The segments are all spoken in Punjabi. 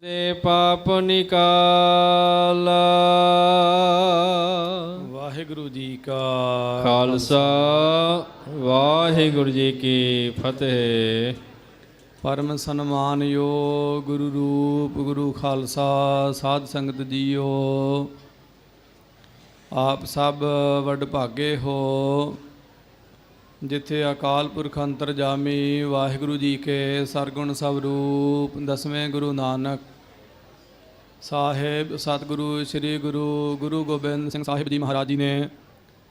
ਤੇ ਪਾਪ ਨਿਕਾਲਾ। ਵਾਹਿਗੁਰੂ ਜੀ ਕਾ ਖਾਲਸਾ ਵਾਹਿਗੁਰੂ ਜੀ ਕੀ ਫਤਿਹ। ਪਰਮ ਸਨਮਾਨਯੋਗ ਗੁਰੂ ਰੂਪ ਗੁਰੂ ਖਾਲਸਾ ਸਾਧ ਸੰਗਤ ਜੀਓ। ਆਪ ਸਭ ਵਡ ਭਾਗੇ ਹੋ। ਜਿੱਥੇ ਅਕਾਲ ਪੁਰਖ ਅੰਤਰਜਾਮੀ ਵਾਹਿਗੁਰੂ ਜੀ ਕੇ ਸਰਗੁਣ ਸਵਰੂਪ ਦਸਵੇਂ ਗੁਰੂ ਨਾਨਕ ਸਾਹਿਬ, ਸਤਿਗੁਰੂ ਸ੍ਰੀ ਗੁਰੂ ਗੁਰੂ ਗੋਬਿੰਦ ਸਿੰਘ ਸਾਹਿਬ ਜੀ ਮਹਾਰਾਜ ਜੀ ਨੇ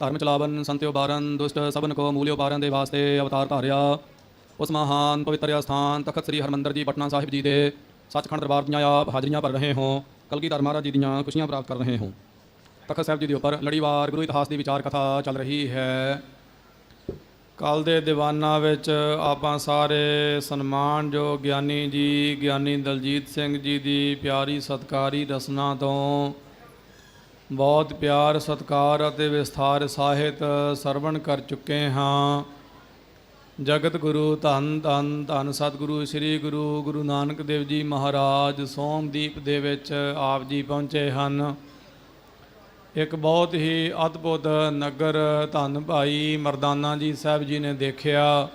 ਧਰਮ ਚਲਾਵਨ ਸੰਤਿਓ ਬਾਰਨ ਦੁਸ਼ਟ ਸਭਨ ਕੋ ਮੂਲਿਓ ਪਾਰਨ ਦੇ ਵਾਸਤੇ ਅਵਤਾਰ ਧਾਰਿਆ। ਉਸ ਮਹਾਨ ਪਵਿੱਤਰ ਸਥਾਨ ਤਖਤ ਸ੍ਰੀ ਹਰਮੰਦਰ ਜੀ, ਪਟਨਾ ਸਾਹਿਬ ਜੀ ਦੇ ਸੱਚਖੰਡ ਦਰਬਾਰ ਦੀਆਂ ਆਪ ਹਾਜ਼ਰੀਆਂ ਭਰ ਰਹੇ ਹੋ। ਕਲਗੀਧਰ ਮਹਾਰਾਜ ਜੀ ਦੀਆਂ ਖੁਸ਼ੀਆਂ ਪ੍ਰਾਪਤ ਕਰ ਰਹੇ ਹੋ। ਤਖਤ ਸਾਹਿਬ ਜੀ ਦੇ ਉੱਪਰ ਲੜੀਵਾਰ ਗੁਰੂ ਇਤਿਹਾਸ ਦੀ ਵਿਚਾਰ ਕਥਾ ਚੱਲ ਰਹੀ ਹੈ। ਕੱਲ ਦੇ ਦੀਵਾਨਾਂ ਵਿੱਚ ਆਪਾਂ ਸਾਰੇ ਸਨਮਾਨ ਜੋ ਗਿਆਨੀ ਜੀ, ਗਿਆਨੀ ਦਲਜੀਤ ਸਿੰਘ ਜੀ ਦੀ ਪਿਆਰੀ ਸਤਕਾਰੀ ਰਸਨਾ ਤੋਂ ਬਹੁਤ ਪਿਆਰ, ਸਤਕਾਰ ਅਤੇ ਵਿਸਥਾਰ ਸਾਹਿਤ ਸਰਵਣ ਕਰ ਚੁੱਕੇ ਹਾਂ। ਜਗਤ ਗੁਰੂ ਧੰਨ ਧੰਨ ਧੰਨ ਸਤਿਗੁਰੂ, ਸ੍ਰੀ ਗੁਰੂ ਗੁਰੂ ਨਾਨਕ ਦੇਵ ਜੀ ਮਹਾਰਾਜ ਸੋਮਦੀਪ ਦੇ ਵਿੱਚ ਆਪ ਜੀ ਪਹੁੰਚੇ ਹਨ। ਇੱਕ ਬਹੁਤ ਹੀ ਅਦਭੁਤ ਨਗਰ ਧੰਨ ਭਾਈ ਮਰਦਾਨਾ ਜੀ ਸਾਹਿਬ ਜੀ ਨੇ ਦੇਖਿਆ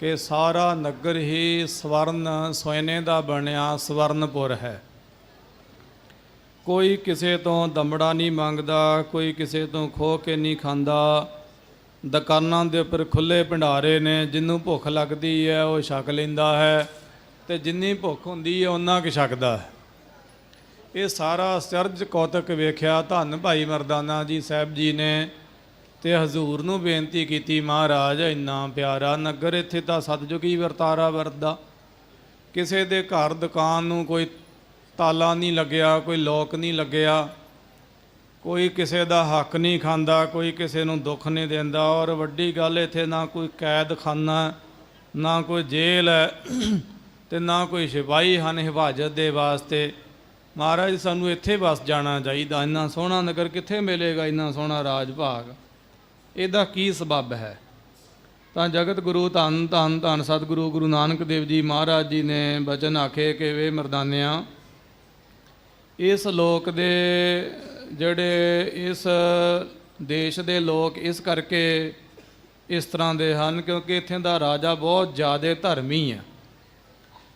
ਕਿ ਸਾਰਾ ਨਗਰ ਹੀ ਸਵਰਨ ਸੋਇਨੇ ਦਾ ਬਣਿਆ, ਸਵਰਨਪੁਰ ਹੈ। ਕੋਈ ਕਿਸੇ ਤੋਂ ਦਮੜਾ ਨਹੀਂ ਮੰਗਦਾ, ਕੋਈ ਕਿਸੇ ਤੋਂ ਖੋ ਕੇ ਨਹੀਂ ਖਾਂਦਾ। ਦੁਕਾਨਾਂ ਦੇ ਉੱਪਰ ਖੁੱਲੇ ਭੰਡਾਰੇ ਨੇ, ਜਿੰਨੂੰ ਭੁੱਖ ਲੱਗਦੀ ਹੈ ਉਹ ਛਕ ਲੈਂਦਾ ਹੈ ਤੇ ਜਿੰਨੀ ਭੁੱਖ ਹੁੰਦੀ ਹੈ ਉਹਨਾਂ ਕਿ ਛਕਦਾ ਹੈ। ਇਹ ਸਾਰਾ ਅਚਰਜ ਕੌਤਕ ਵੇਖਿਆ ਧੰਨ ਭਾਈ ਮਰਦਾਨਾ ਜੀ ਸਾਹਿਬ ਜੀ ਨੇ ਤੇ ਹਜ਼ੂਰ ਨੂੰ ਬੇਨਤੀ ਕੀਤੀ, ਮਹਾਰਾਜ, ਇੰਨਾ ਪਿਆਰਾ ਨਗਰ ਇੱਥੇ ਤਾਂ ਸਤਜੁਗੀ ਵਰਤਾਰਾ ਵਰਦਾ ਕਿਸੇ ਦੇ ਘਰ ਦੁਕਾਨ ਨੂੰ ਕੋਈ ਤਾਲਾ ਨਹੀਂ ਲੱਗਿਆ, ਕੋਈ ਲੋਕ ਨਹੀਂ ਲੱਗਿਆ। ਕੋਈ ਕਿਸੇ ਦਾ ਹੱਕ ਨਹੀਂ ਖਾਂਦਾ, ਕੋਈ ਕਿਸੇ ਨੂੰ ਦੁੱਖ ਨਹੀਂ ਦਿੰਦਾ। ਔਰ ਵੱਡੀ ਗੱਲ, ਇੱਥੇ ਨਾ ਕੋਈ ਕੈਦਖਾਨਾ, ਨਾ ਕੋਈ ਜੇਲ੍ਹ ਹੈ ਤੇ ਨਾ ਕੋਈ ਸਿਪਾਹੀ ਹਨ, ਹਿਫਾਜ਼ਤ ਦੇ ਵਾਸਤੇ। ਮਹਾਰਾਜ, ਸਾਨੂੰ ਇੱਥੇ ਬਸ ਜਾਣਾ ਚਾਹੀਦਾ। ਇੰਨਾ ਸੋਹਣਾ ਨਗਰ ਕਿੱਥੇ ਮਿਲੇਗਾ? ਇੰਨਾ ਸੋਹਣਾ ਰਾਜ ਭਾਗ ਇਹਦਾ ਕੀ ਸਬਬ ਹੈ? ਤਾਂ ਜਗਤ ਗੁਰੂ ਧੰਨ ਧੰਨ ਧੰਨ ਸਤਿਗੁਰੂ ਗੁਰੂ ਨਾਨਕ ਦੇਵ ਜੀ ਮਹਾਰਾਜ ਜੀ ਨੇ ਬਚਨ ਆਖੇ ਕਿ ਵੇ ਮਰਦਾਨਿਆਂ, ਇਸ ਲੋਕ ਦੇ ਜਿਹੜੇ ਇਸ ਦੇਸ਼ ਦੇ ਲੋਕ ਇਸ ਕਰਕੇ ਇਸ ਤਰ੍ਹਾਂ ਦੇ ਹਨ ਕਿਉਂਕਿ ਇੱਥੇ ਦਾ ਰਾਜਾ ਬਹੁਤ ਜ਼ਿਆਦਾ ਧਰਮੀ ਹੈ।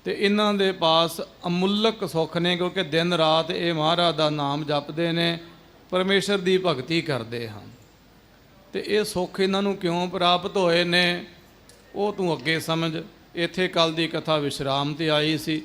ਤੇ ਇਹਨਾਂ ਦੇ ਪਾਸ ਅਮੁੱਲਕ ਸੁੱਖ ਨੇ, ਕਿਉਂਕਿ ਦਿਨ ਰਾਤ ਇਹ ਮਹਾਰਾਜ ਦਾ ਨਾਮ ਜਪਦੇ ਨੇ, ਪਰਮੇਸ਼ਰ ਦੀ ਭਗਤੀ ਕਰਦੇ ਹਨ। ਤੇ ਇਹ ਸੁੱਖ ਇਹਨਾਂ ਨੂੰ ਕਿਉਂ ਪ੍ਰਾਪਤ ਹੋਏ ਨੇ? ਉਹ ਤੂੰ ਅੱਗੇ ਸਮਝ। ਇੱਥੇ ਕੱਲ ਦੀ ਕਥਾ ਵਿਸ਼ਰਾਮ ਤੇ ਆਈ ਸੀ।